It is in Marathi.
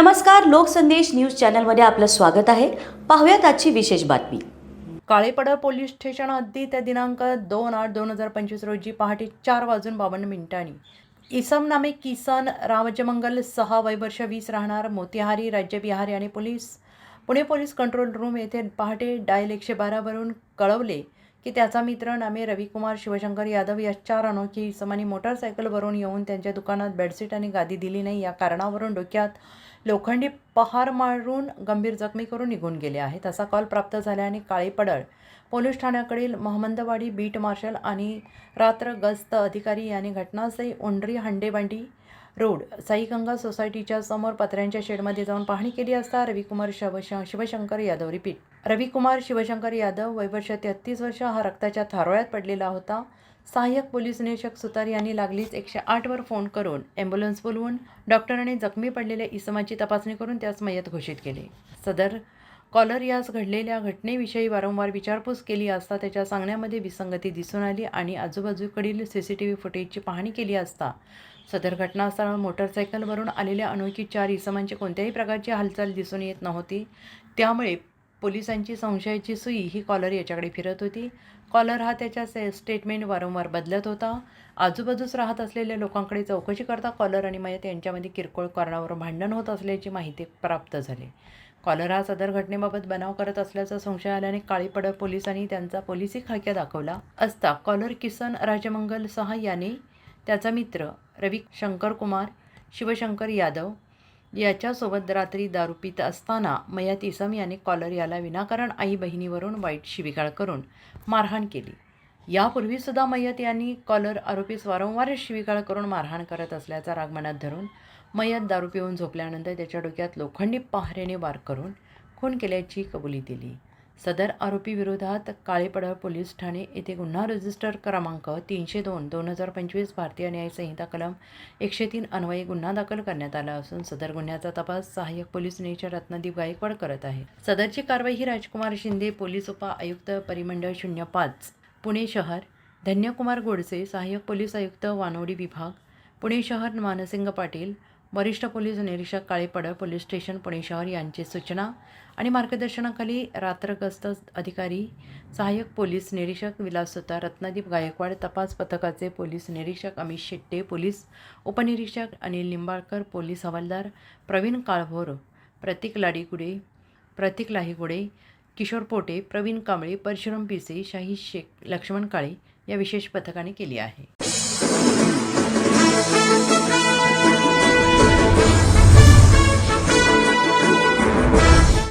नमस्कार लोकसंदेश न्यूज चॅनलमध्ये आपलं स्वागत आहे. पाहूयात आजची विशेष बातमी. काळेपडा पोलीस स्टेशन हद्दीत दिनांक दोन आठ दोन हजार पंचवीस रोजी पहाटे चार वाजून बावन्न मिनिटांनी इसम नामे किसन रामजमंगल सहा वय वर्ष वीस राहणार मोतिहारी राज्य बिहारी आणि police Pune police control room येथे पहाटे डायल एकशे बारावरून कळवले की त्याचा मित्र नामे रविकुमार शिवशंकर यादव या चार अनोखी इसमांनी मोटारसायकलवरून येऊन त्यांच्या दुकानात बेडशीट आणि गादी दिली नाही. या कारणावरून डोक्यात लोखंडी पहार मारून गंभीर जखमी करून निघून गेले आहेत. असा कॉल प्राप्त झाल्याने काळीपडळ पोलीस ठाण्याकडील महमंदवाडी बीट मार्शल आणि रात्र गस्त अधिकारी यांनी घटनास्थळी ओंडरी हंडेबांडी रोड. साईगंगा सोसायटीच्या समोर पत्र्यांच्या शेडमध्ये जाऊन पाहणी केली असता रविकुमार शिवश शिवशंकर यादव रिपीट. रविकुमार शिवशंकर यादव वयवर्ष तेहत्तीस वर्ष हा रक्ताच्या थारोळ्यात पडलेला होता. सहाय्यक पोलीस निरीक्षक सुतार यांनी लागलीच एकशे आठवर फोन करून ॲम्ब्युलन्स बोलवून डॉक्टरांनी जखमी पडलेल्या इसमाची तपासणी करून त्यास मयत घोषित केले. सदर कॉलर यास घडलेल्या घटनेविषयी वारंवार विचारपूस केली असता त्याच्या सांगण्यामध्ये विसंगती दिसून आली आणि आजूबाजूकडील सी सी टी व्ही फुटेजची पाहणी केली असता सदर घटनास्थळावर मोटरसायकलवरून आलेल्या अनोळखी चार इसमांची कोणत्याही प्रकारची हालचाल दिसून येत नव्हती. त्यामुळे पोलिसांची संशयाची सुई ही कॉलर याच्याकडे फिरत होती. कॉलर हा त्याच्या से स्टेटमेंट वारंवार बदलत होता. आजूबाजूस राहत असलेल्या लोकांकडे चौकशी करता कॉलर आणि मयत यांच्यामध्ये किरकोळ कारणावरून भांडण होत असल्याची माहिती प्राप्त झाली. कॉलर हा सदर घटनेबाबत बनाव करत असल्याचा संशय आल्याने काळीपड पोलिसांनी त्यांचा पोलिसी खाक्या दाखवला असता कॉलर किसन राजमंगल सहा यांनी त्याचा मित्र रवी शंकर कुमार शिवशंकर यादव याच्यासोबत रात्री दारू पित असताना मयात इसम याने कॉलर याला विनाकारण आई बहिणीवरून वाईट शिविगाळ करून मारहाण केली. यापूर्वीसुद्धा मयत यांनी कॉलर आरोपीस वारंवार शिविगाळ करून मारहाण करत असल्याचा राग मनात धरून मयत दारू पिऊन झोपल्यानंतर त्याच्या डोक्यात लोखंडी पहारेने वार करून खून केल्याची कबुली दिली. सदर आरोपी विरोधात काळेपडळ पोलीस ठाणे येथे गुन्हा रजिस्टर क्रमांक तीनशे दोन दोन हजार पंचवीस भारतीय न्याय संहिता कलम एकशे तीन अन्वये गुन्हा दाखल करण्यात आला असून सदर गुन्ह्याचा तपास सहाय्यक पोलीस निरीक्षक रत्नदीप गायकवाड करत आहे. सदरची कारवाई ही राजकुमार शिंदे पोलीस उप आयुक्त परिमंडळ शून्य पाच पुणे शहर धन्यकुमार गोडसे सहाय्यक पोलीस आयुक्त वानोडी विभाग पुणे शहर मानसिंग पाटील वरिष्ठ पोलीस निरीक्षक काळेपडळ पोलीस स्टेशन पुणे शहर यांची सूचना आणि मार्गदर्शनाखाली रात्रगस्त अधिकारी सहाय्यक पोलीस निरीक्षक विलास सुतार रत्नदीप गायकवाड तपास पथकाचे पोलीस निरीक्षक अमित शेट्टे पोलीस उपनिरीक्षक अनिल निंबाळकर पोलीस हवालदार प्रवीण काळभोर प्रतीक लाडीगुडे प्रतीक लाहीगुडे किशोर पोटे प्रवीण कांबळे परशुराम पिसे शाही शेख लक्ष्मण काळे या विशेष पथकाने केली आहे.